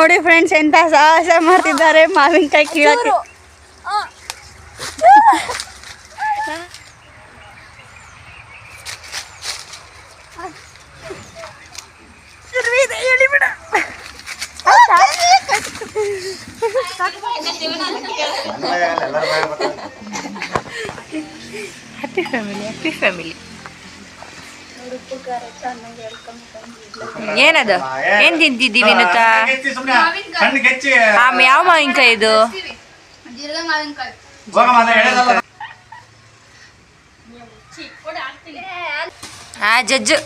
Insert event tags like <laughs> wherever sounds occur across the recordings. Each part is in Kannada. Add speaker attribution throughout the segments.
Speaker 1: ನೋಡಿ ಫ್ರೆಂಡ್ಸ್ ಎಂತ ಸಾಹಸ ಮಾಡ್ತಿದ್ದಾರೆ ಮಾವಿನಕಾಯಿ ಕೀಳಕ್ಕೆ. ಹ್ಯಾಪಿ ಫ್ಯಾಮಿಲಿ ಹ್ಯಾಪಿ ಫ್ಯಾಮಿಲಿ ಏನದು? ಏನ್ ತಿಂತಿದ್ದೀವಿ ವಿನುತ ಆ ಯಾವ ಮಾವಿನಕಾಯಿ ಇದು. ಆ, ಜಜ್ಜು.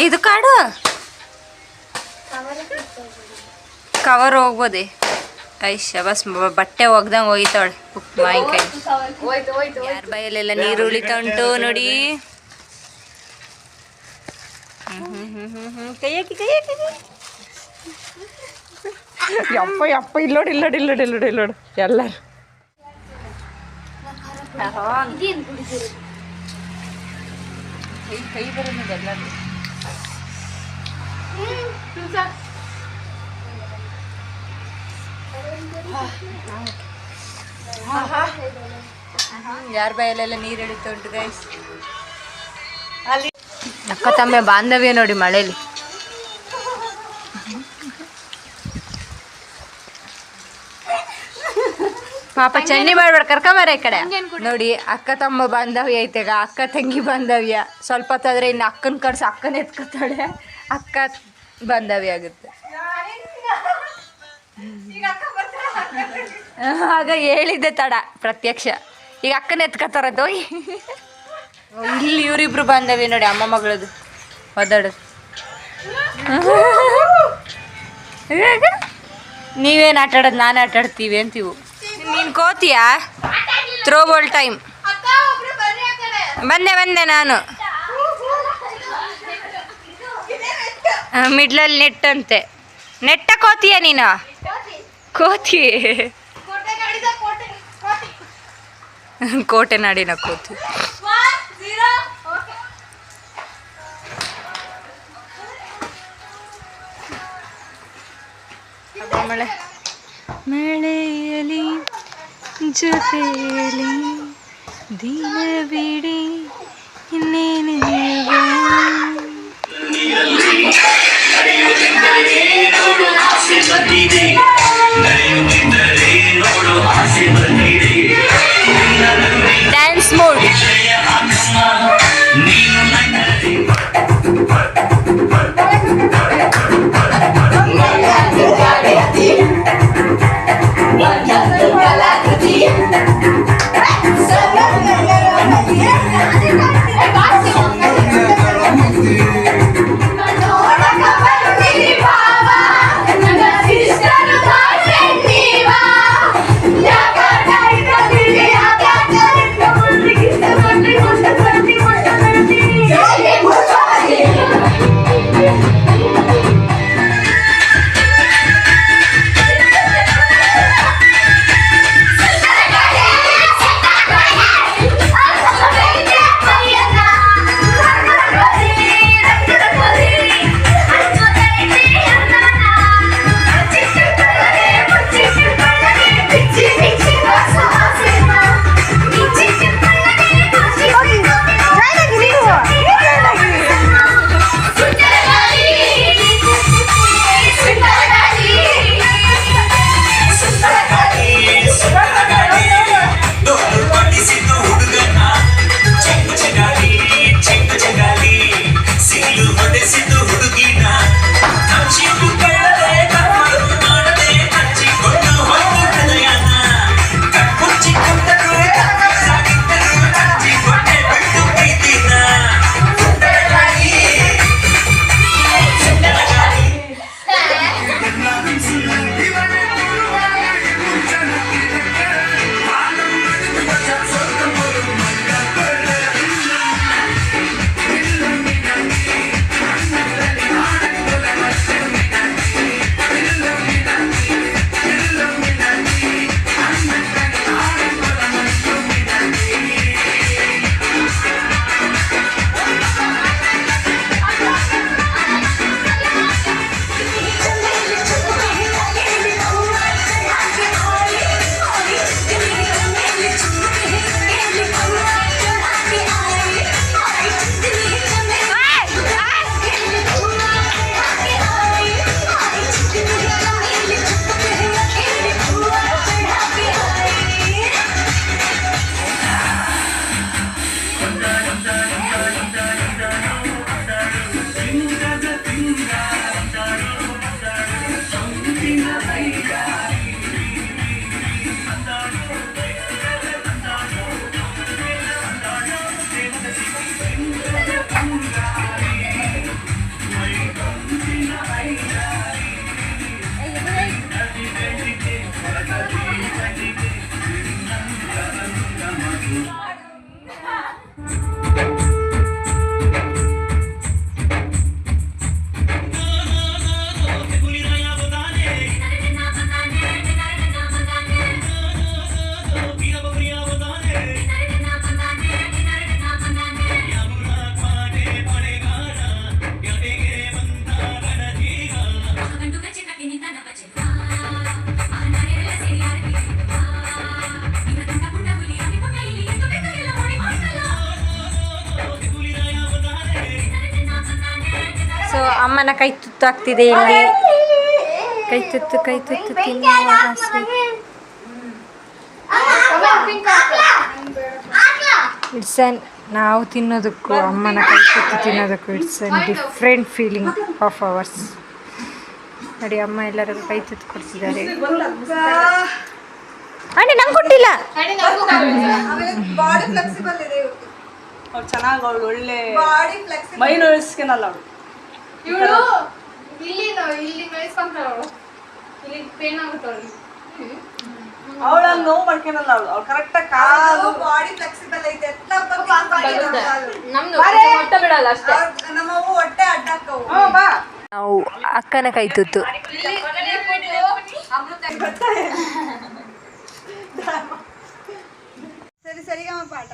Speaker 1: ಇದು ಕಾಡು? ಕವರ್ ಹೋಗ್ಬೋದೆ? ಐಶ ಬಸ್ ಬಟ್ಟೆ ಒಗ್ದಂಗೆ ಉಪ್ಪು ಮಾವಿನಕಾಯಿ. ಯಾರ ಬಾಯಲ್ಲೆಲ್ಲ ನೀರು ಉಳಿತಾ ಉಂಟು ನೋಡಿ. ಹ್ಮ್, ಹ್ಮ್, ಹ್ಮ್, ಹ್ಮ್, ಹ್ಮ್. ಕೈ ಹಾಕಿ ಕೈ ಹಾಕಿ ಕೈ ಹಾಕಿ. <laughs> ಯಪ್ಪ ಯಪ್ಪ ಇಲ್ಲೋಡಿ ಇಲ್ಲೋಡಿ ಇಲ್ಲೋಡಿ ಇಲ್ಲೋಡು ಇಲ್ಲೋಡು ಎಲ್ಲರು. ಕೈ ಕೈ ಬರೋದು ಎಲ್ಲರೂ ಯಾರ ಬಾಯಲ್ಲೆಲ್ಲ ನೀರು ಎಳಿತಾ ಉಂಟು ಗೈಸ್ ಅಲ್ಲಿ. ಅಕ್ಕ ತಮ್ಮ ಬಾಂಧವ್ಯ ನೋಡಿ ಮಳೆಲಿ. ಪಾಪ ಚೆನ್ನಿ ಮಾಡ್ಬೇಡ ಕರ್ಕೊಂಬಾರ ಈ ಕಡೆ. ನೋಡಿ ಅಕ್ಕ ತಮ್ಮ ಬಾಂಧವ್ಯ ಐತೆ ಈಗ ಅಕ್ಕ ತಂಗಿ ಬಾಂಧವ್ಯ. ಸ್ವಲ್ಪ ಹೊತ್ತಾದ್ರೆ ಇನ್ನು ಅಕ್ಕನ ಕಡ್ಸಿ ಅಕ್ಕನ ಎತ್ಕೊತಾಳೆ. ಅಕ್ಕ ಬಾಂಧವ್ಯ ಆಗುತ್ತೆ. ಆಗ ಹೇಳಿದ್ದೆ ತಡ ಪ್ರತ್ಯಕ್ಷ. ಈಗ ಅಕ್ಕನ ಎತ್ಕೊತಾರದು ಇಲ್ಲಿ ಇವರಿಬ್ರು ಬಂದವೆ ನೋಡಿ ಅಮ್ಮ ಮಗಳದು ಒದ್ದಾಡೋದು. ನೀವೇನು ಆಟ ಆಡೋದು ನಾನು ಆಟ ಆಡ್ತೀವಿ ಅಂತೀವು. ನೀನು ಕೋತಿಯಾ? ಥ್ರೋ ಬಾಲ್ ಟೈಮ್ ಬಂದೆ ಬಂದೆ ನಾನು. ಮಿಡ್ಲಲ್ಲಿ ನೆಟ್ ಅಂತೆ ನೆಟ್ಟ ಕೋತಿಯ ನೀನು? ಕೋತಿ.
Speaker 2: ಕೋಟೆ
Speaker 1: ನಾಡಿನ ಕೋತಿ. അപ്പോൾ നമ്മൾ മഴയലി ജൊതേലി
Speaker 2: ദിനവിടി ഡാൻസ് മോഡ്
Speaker 1: ಸೊ ಕೈ ತುತ್ತು ಆಗ್ತಿದೆ ಇಲ್ಲಿ. ಕೈ ತುತ್ತು ಕೈ ತುತ್ತು ತಿನ್ನುವ ಆಸೆ ಇಟ್ಸ್ ಅನ್ ನಾವು ತಿನ್ನೋದಕ್ಕೂ ಅಮ್ಮನ ಕೈ ತುತ್ತು ತಿನ್ನೋದಕ್ಕೂ it's an different feeling of ours ನೋಡಿ ಅಮ್ಮ ಎಲ್ಲರಿಗೂ ಕೈ ತುತ್ತು ಕೊಡ್ತಿದ್ದಾರೆ. ಅಣ್ಣ ನಂಗೆ ಕೊಟ್ಟಿಲ್ಲ.
Speaker 3: ಬಾಡಿ ಫ್ಲೆಕ್ಸಿಬಲ್ ಇದೆ
Speaker 4: ಅವ್ಳು ಚೆನ್ನಾಗಿ ಅವಳು ಒಳ್ಳೆ
Speaker 3: ಬಾಡಿ ಫ್ಲೆಕ್ಸಿಬಲ್
Speaker 4: ಮೈ ನೋಯಿಸ್ಕೊನಲ್ಲ ಅವಳು.
Speaker 2: ಇವಳು ಇಲ್ಲಿ ಇಲ್ಲಿ ಮೇಯಿಸ್ಕೊಂತಾಳ ಅವಳು. ಇಲ್ಲಿ ಪೇನ್ ಆಗುತ್ತೆ ಅವಳಿಗೆ.
Speaker 4: ಅವಳ ನೋವು ಮಾಡ್ಕೊಳಲ್ಲ ಅವಳು ಅವ್ಳು ಕರೆಕ್ಟಾಗಿ ಕಾಲು
Speaker 3: ಬಾಡಿ ಫ್ಲೆಕ್ಸಿಬಲ್ ಐತೆ ಎಲ್ಲ
Speaker 2: ನಮ್ದು ಹೊಟ್ಟೆ ಬಿಡಲ್ಲ ಅಷ್ಟೇ.
Speaker 3: ನಮ್ಮವು ಹೊಟ್ಟೆ ಅಡ್ಡಕ್ಕವು
Speaker 4: ಹ್ಞೂ ಬಾ.
Speaker 1: ನಾವು ಅಕ್ಕನ ಕೈ ತುತ್ತು. <laughs>
Speaker 3: ಸರಿ ಸರಿ ಪಾಠ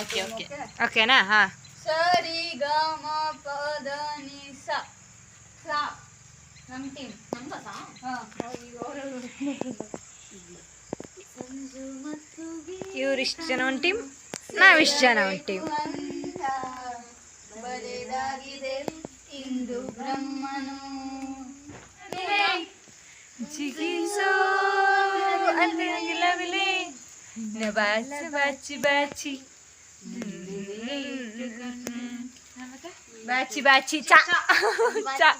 Speaker 3: ಓಕೆ. ಓಕೆ.
Speaker 1: ಓಕೆನಾ? ಹಾಂ.
Speaker 2: ಸರಿ ಗ ಮ ಪ ದ ನಿ ಸ ಸ ನಮ್ಮ ಟೀಮ್ ನಮ್ಮ ಸಾ ಸಂಜು ಮತ್ತು
Speaker 1: ಇವ್ರು ಇಷ್ಟು ಜನ ಒಂದು ಟೀಮ್ ನಾವಿಷ್ಟು ಜನ ಒಂದು ಟೀಮ್
Speaker 2: ಬರೆದಾಗಿದೆ ಇಂದು ಬ್ರಹ್ಮನು.
Speaker 1: ಜಿಗಿಸೋ ಅಂದಿಲವಿಲೆ ಬಾಚಿ ಬಾಚಿ ಬಾಚಿ. ಬಾಚಿ ಬಾಚಿ ಚಾ ಚಾ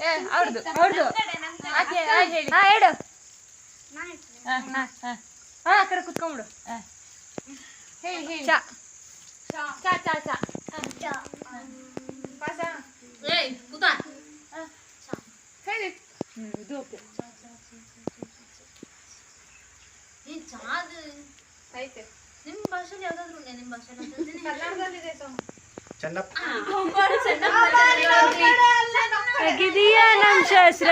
Speaker 1: ಏ ಅವ್ರದ್ದು ಅವ್ರದ್ದು ಹಾ ಹೇಳು ಹಾ ಹಾ ಹಾ ಹಾ ಆ ಕಡೆ ಕುತ್ಕೊಂಬಿಡು ಹೇಳಿ ಹೇಳಿ ಚಾ ಚಾ ಚಾ ಚಾ
Speaker 2: ಏಯ್ ಕೂತ
Speaker 1: ಹೇಳಿ ಇದು ಓಕೆ
Speaker 2: ಈ ಚಾದ್
Speaker 1: ಐತೆ
Speaker 2: ನಿಮ್ ಭಾಷೆಲಿ ಯಾವ್ದಾದ್ರು ಉಂಟಾ ನಿಮ್ ಭಾಷೆಲಿ
Speaker 5: ಚೆನ್ನಪ್ಪ
Speaker 1: ತೆಗಿದೀಯಾ ನಮ್ ಶಾಸ್ತ್ರ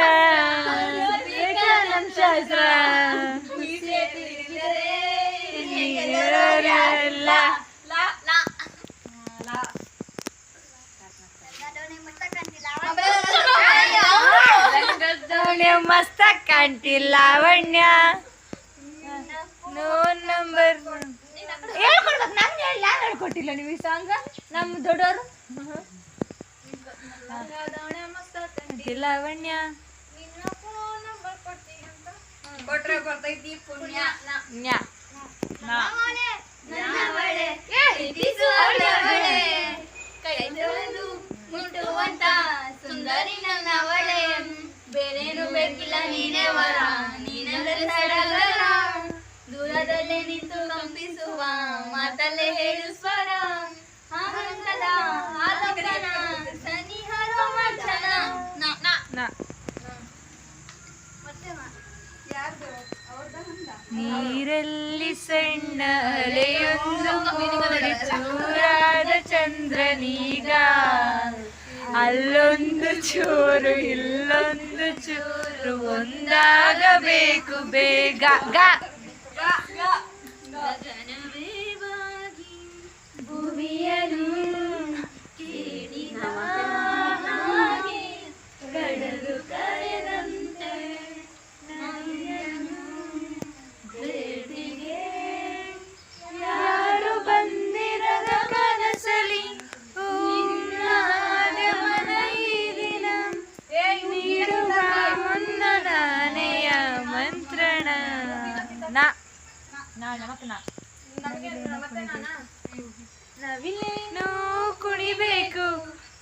Speaker 1: ತೆಗಿದೀಯಾ ನಮ್ ಶಾಸ್ತ್ರ ನೀರಲ್ಲ. ದೋಣಿ ಮಸ್ತ ಕಾಣ್ತಿ ಲಾವಣ್ಯ ನೋ ನಂಬರ್. ಹೇಳ್ಕೊಡ್ಬೇಕು. ನಂಗೆ ಹೇಳಿ ಯಾರು ಹೇಳ್ಕೊಟ್ಟಿಲ್ಲ ನೀವು ಈ ಸಾಂಗ್ ನಮ್ಮ ದೊಡ್ಡವರು? ಲಾವಣ್ಯ
Speaker 3: ಕೊಟ್ರೆ ಬರ್ತೈತಿ ಪುಣ್ಯ.
Speaker 1: ನ್ಯಾ
Speaker 2: ಮುಟ್ಟುವಂತ ಸುಂದರಿ ಬೇರೇನು ಬೇಕಿಲ್ಲ ನೀನೇ ವರ. ನೀನೇ ಸಡಗರ. ದೂರದಲ್ಲೇ ನಿಂತು ಕಂಪಿಸುವ ಮಾತಲ್ಲೇ ಹೇಳು ಸ್ವರ. ಆನಂದದ ಆಲೋಕನ ಸನಿಹ ರೋಮಾಂಚನ
Speaker 1: ನೀರಲ್ಲಿ ಸಣ್ಣ ಅಲೆಯೊಂದು ಮೂಡಿ ಚೂರಾದ ಚಂದ್ರನೀಗ. ಅಲ್ಲೊಂದು ಚೂರು ಇಲ್ಲೊಂದು ಚೂರು. ಒಂದಾಗಬೇಕು ಬೇಗ. ಗ.
Speaker 2: ಗಗನವೇವಾಗಿ ಭುವಿಯನು ಕೇಳಿದ ಹಾಗೆ ಕಡಲು ಕರೆದಂತೆ ನನ್ನನ್ನು ಭೇಟಿಗೆ
Speaker 1: ಯಾರು ಬಂದಿರದ ಕನಸಲಿ ನೀಡುವ ಮುನ್ನ ನಾನೆಯ ಮಂತ್ರಣ ನಾ ನವಿಲೇನು ಕುಣಿಬೇಕು.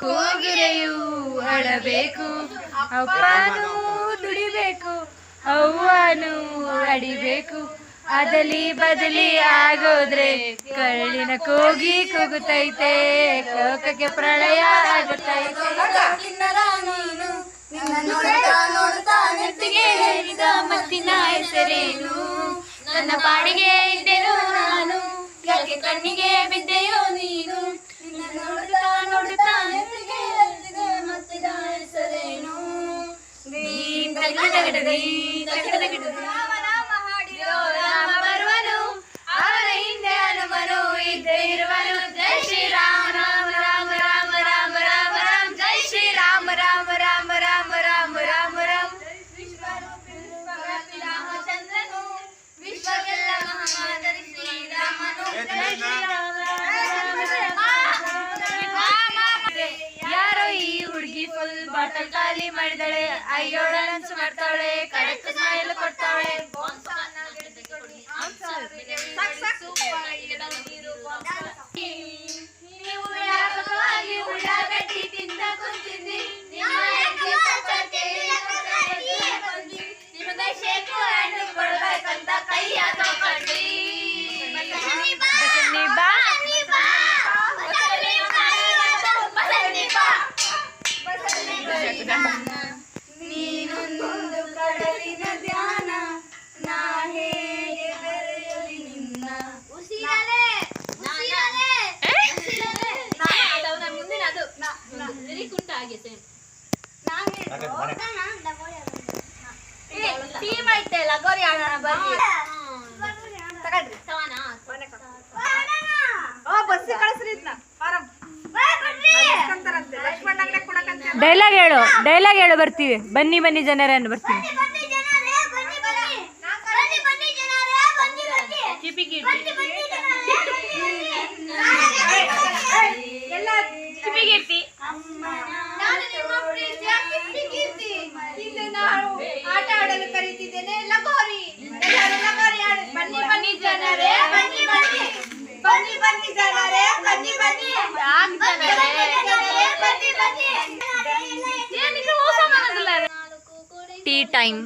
Speaker 1: ಕೋಗಿರೆಯು ಅಳಬೇಕು ಅಪ್ಪನೂ ದುಡಿಬೇಕು. ಅವ್ವನು ಅಡಿಬೇಕು. ಅದಲಿ ಬದಲಿ ಆಗೋದ್ರೆ ಕಳ್ಳಿನ ಕೋಗಿ ಕೂಗುತ್ತೈತೆ ಕೋಕಕ್ಕೆ ಪ್ರಳಯ ಆಗುತ್ತೈತೆ.
Speaker 2: ನಿನ್ನ ನೋಡ್ತಾ ನೋಡ್ತಾ ನೆತ್ತಿಗೆ ಹೇರಿದ ಮತ್ತಿನ ಹೆಸರೇನು? ನನ್ನ ಪಾಡಿಗೆ ಇದ್ದೆನು ನಾನು ಯಾಕೆ ಕಣ್ಣಿಗೆ ಬಿದ್ದೆಯೋ ನೀನು ನಿನ್ನ ನೋಡ್ತಾ ನೋಡ್ತಾ ನೆತ್ತಿಗೆ ಹೇರಿದ ಮತ್ತಿನ ಹೆಸರೇನು ದೀಂ ತಗಡ ತಗಡ ದೀಂ ತಗಡ ತಗಡ ಖಾಲಿ ಮಾಡಿದಳೆ. ಅಯ್ಯೋ ನನ್ಸು ಮಾಡ್ತಾಳೆ. ಕರೆಕ್ಟ್ ಸ್ಮೈಲ್ ಕೊಡ್ತಾಳೆ. ನೀವು
Speaker 1: ಡೈಲಾಗ್ ಹೇಳು ಬರ್ತೀವಿ. ಬನ್ನಿ ಬನ್ನಿ ಜನರೇ ಅಂತ ಬರ್ತೀವಿ.
Speaker 2: ಚಿಪಿ ಕೀರ್ತಿ
Speaker 3: ಎಲ್ಲ
Speaker 2: ಚಿಪಿ ಕೀರ್ತಿ
Speaker 3: ಹಿಂದೆ ನಾವು ಆಟ ಆಡಲು ಕರೀತಿದ್ದೇನೆ ಲಗೋರಿ ಎಲ್ಲರೂ ಲಗೋರಿ ಆಡ ಬನ್ನಿ ಬನ್ನಿ ಜನರೇ ಬನ್ನಿ ಬನ್ನಿ ಬನ್ನಿ ಬನ್ನಿ ಜನರೇ ಬನ್ನಿ ಬನ್ನಿ ಬನ್ನಿ ಬನ್ನಿ
Speaker 2: ಏನಕ್ಕೆ ಮೋಸ ಮಾಡೋದಿಲ್ಲ
Speaker 1: ಟೀ ಟೈಮ್.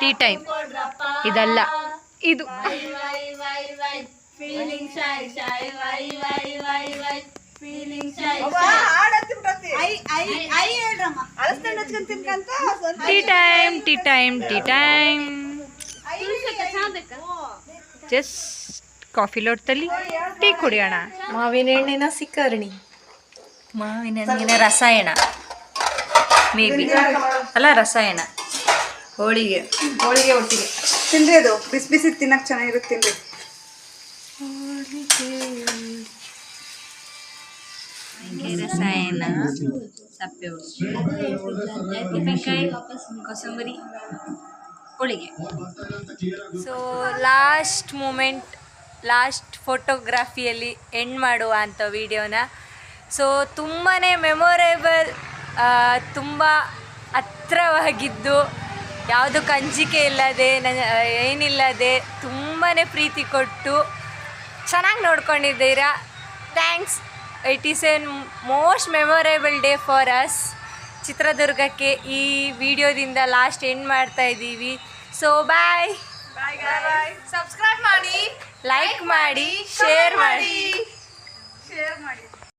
Speaker 1: Tea time. ಇದಲ್ಲ. ಇದು. Tea time tea time tea time. Just coffee ಲೋಟದಲ್ಲಿ ಟೀ ಕುಡಿಯೋಣ. ಮಾವಿನ ಎಣ್ಣೆನ ಸಿಕ್ಕರಣಿ ಮಾವಿನ ಎಣ್ಣೆನ ರಸಾಯನ ಮೇ ಬಿ. ಅಲ್ಲ ರಸಾಯನ. ಹೋಳಿಗೆ. ಹೋಳಿಗೆ ಒಟ್ಟಿಗೆ.
Speaker 3: ತಿನ್ರಿ ಅದು. ಬಿಸಿ ಬಿಸಿ ತಿನ್ನಕ್ಕೆ ಚೆನ್ನಾಗಿರುತ್ತೆ ತಿನ್ರಿ.
Speaker 1: ರಸಾಯನ ಸಪ್ಪೆ ಉಪ್ಪಿನಕಾಯಿ ಕೊಸಂಬರಿ ಹೋಳಿಗೆ. ಸೊ ಲಾಸ್ಟ್ ಮೂಮೆಂಟ್ ಲಾಸ್ಟ್ ಫೋಟೋಗ್ರಾಫಿಯಲ್ಲಿ ಎಂಡ್ ಮಾಡುವ ಅಂಥ ವಿಡಿಯೋನ ಸೊ ತುಂಬಾ ಮೆಮೊರೇಬಲ್ ತುಂಬ ಹತ್ರವಾಗಿದ್ದು ಯಾವುದು ಕಂಜಿಕೆ ಇಲ್ಲದೆ ನನ್ನ ಏನಿಲ್ಲದೆ ತುಂಬಾ ಪ್ರೀತಿ ಕೊಟ್ಟು ಚೆನ್ನಾಗಿ ನೋಡ್ಕೊಂಡಿದ್ದೀರಾ. Thanks it is an most memorable day for us ಚಿತ್ರದುರ್ಗಕ್ಕೆ ಈ ವಿಡಿಯೋದಿಂದ ಲಾಸ್ಟ್ ಎಂಡ್ ಮಾಡ್ತಾ ಇದ್ದೀವಿ. ಸೊ ಬಾಯ್
Speaker 3: ಸಬ್ಸ್ಕ್ರೈಬ್ ಮಾಡಿ.
Speaker 1: ಲೈಕ್ ಮಾಡಿ ಶೇರ್ ಮಾಡಿ.
Speaker 3: ಶೇರ್ ಮಾಡಿ.